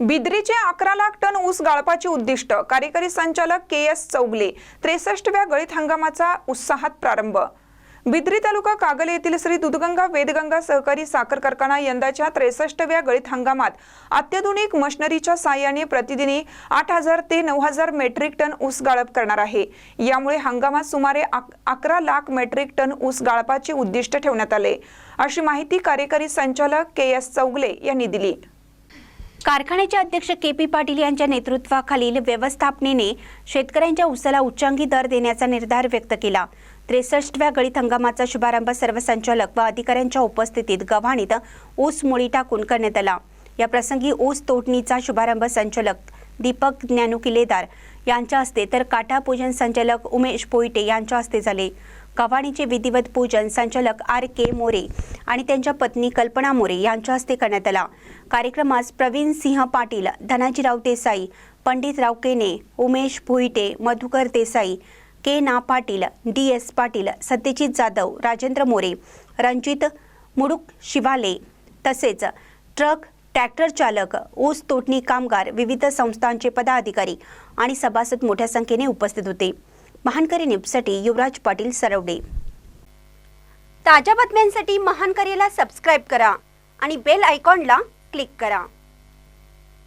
बिद्रीचे अकरा लाख टन ऊस गाळपाचे उद्दिष्ट. कार्यकारी संचालक के एस चौगले. त्रेसष्टव्या गळीत हंगामाचा उत्साहात प्रारंभ. बिद्री तालुका कागल येथील श्री दुधगंगा वेदगंगा सहकारी साखर कारखाना यंदाच्या त्रेसष्टव्या गळीत हंगामात अत्याधुनिक मशनरीच्या साहाय्याने प्रतिदिनी आठ हजार ते नऊ हजार मेट्रिक टन ऊस गाळप करणार आहे. यामुळे हंगामात सुमारे अकरा लाख मेट्रिक टन ऊस गाळपाचे उद्दिष्ट ठेवण्यात आले. अशी माहिती कार्यकारी संचालक के एस चौगले यांनी दिली. कारखान्याचे अध्यक्ष के पी पाटील यांच्या नेतृत्वाखालील व्यवस्थापनेने शेतकऱ्यांच्या उसाला उच्चांकी दर देण्याचा निर्धार व्यक्त केला. त्रेसष्टव्या गळीत हंगामाचा शुभारंभ सर्व संचालक व अधिकाऱ्यांच्या उपस्थितीत गव्हाणीत ऊस मुळी टाकून करण्यात आला. या प्रसंगी ऊस तोडणीचा शुभारंभ संचालक दीपक ज्ञानू किलेदार यांच्या हस्ते तर काटा पूजन संचालक उमेश पोईटे यांच्या हस्ते झाले. कव्हाणीचे विधिवत पूजन संचालक आर के मोरे आणि त्यांच्या पत्नी कल्पना मोरे यांच्या हस्ते करण्यात आला. कार्यक्रमास प्रवीण सिंह पाटील धनाजीराव देसाई पंडितराव केने Umesh भुईटे Madhukar Desai K N Patil D S Patil Satyajit Jadhav Rajendra More Ranjit Muduk Shivale तसेच ट्रक ट्रॅक्टर चालक ऊस तोडणी कामगार विविध संस्थांचे पदाधिकारी आणि सभासद मोठ्या संख्येने उपस्थित होते. महानकरी न्यूजसाठी युवराज पाटील सरवडे. ताज्या बातम्यांसाठी महानकरीला सबस्क्राईब करा आणि बेल आयकॉनला क्लिक करा.